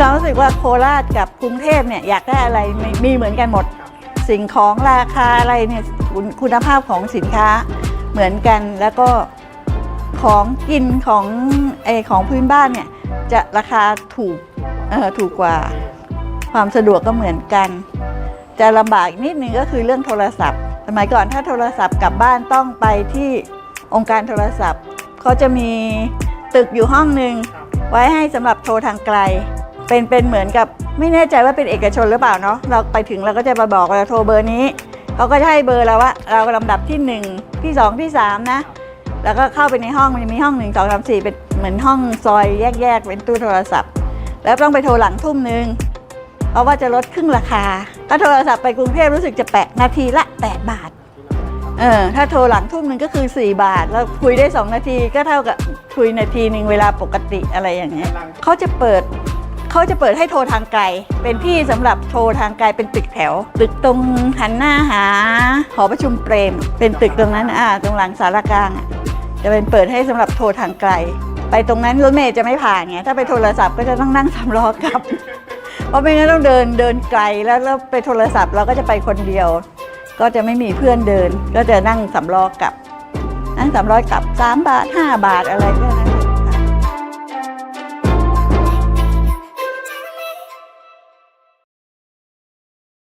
ความรู้สึกว่าโคราชกับกรุงเทพเนี่ยอยากได้อะไรมีมีเหมือนกันหมด สิ่งของราคาอะไรเนี่ยคุณคุณภาพของสินค้าเหมือนกันแล้วก็ของกินของไอของพื้นบ้านเนี่ยจะราคาถูกเออถูกกว่าความสะดวกก็เหมือนกัน จะลำบากอีกนิดนึงก็คือเรื่องโทรศัพท์ สมัยก่อนถ้าโทรศัพท์กลับบ้านต้องไปที่องค์การโทรศัพท์เขาจะมีตึกอยู่ห้องหนึ่งไว้ให้สำหรับโทรทางไกล เป็นเป็นเหมือนกับไม่แน่ใจว่าเป็นเอกชนหรือเปล่าเนาะเราไปถึงเราก็จะมาบอกเราโทรเบอร์นี้เขาก็จะให้เบอร์เราว่าเราลำดับที่หนึ่งที่สองที่สามนะ แล้วก็เข้าไปในห้องมันจะมีห้องหนึ่งสองสามสี่เป็นเหมือนห้องซอยแยกๆเป็นตู้โทรศัพท์ แล้วต้องไปโทรหลังทุ่มหนึ่งเพราะว่าจะลดครึ่งราคา ถ้าโทรศัพท์ไปกรุงเทพรู้สึกจะแปะนาทีละ 8 บาทเออถ้าโทรหลังทุ่มหนึ่งก็คือ 4 บาท แล้วคุยได้ 2 นาทีก็เท่ากับคุยนาทีหนึ่งเวลาปกติอะไรอย่างเงี้ยเขาจะเปิด เขาจะเปิดให้โทรทางไกล เป็นที่สำหรับโทรทางไกลเป็นตึกแถว ตึกตรงหันหน้าหา หอประชุมเปรม เป็นตึกตรงนั้นอ่าตรงหลังสารกลางอะจะเป็นเปิดให้สำหรับโทรทางไกล ไปตรงนั้นรถเมย์จะไม่ผ่านไงถ้าไปโทรศัพท์ก็จะต้องนั่งสำล้อกลับ เพราะไม่งั้นต้องเดินเดินไกลแล้วแล้วไปโทรศัพท์เราก็จะไปคนเดียว ก็จะไม่มีเพื่อนเดิน ก็จะนั่งสำล้อกลับ นั่งสำล้อกลับ 3 บาท 5 บาทอะไรก็นั้น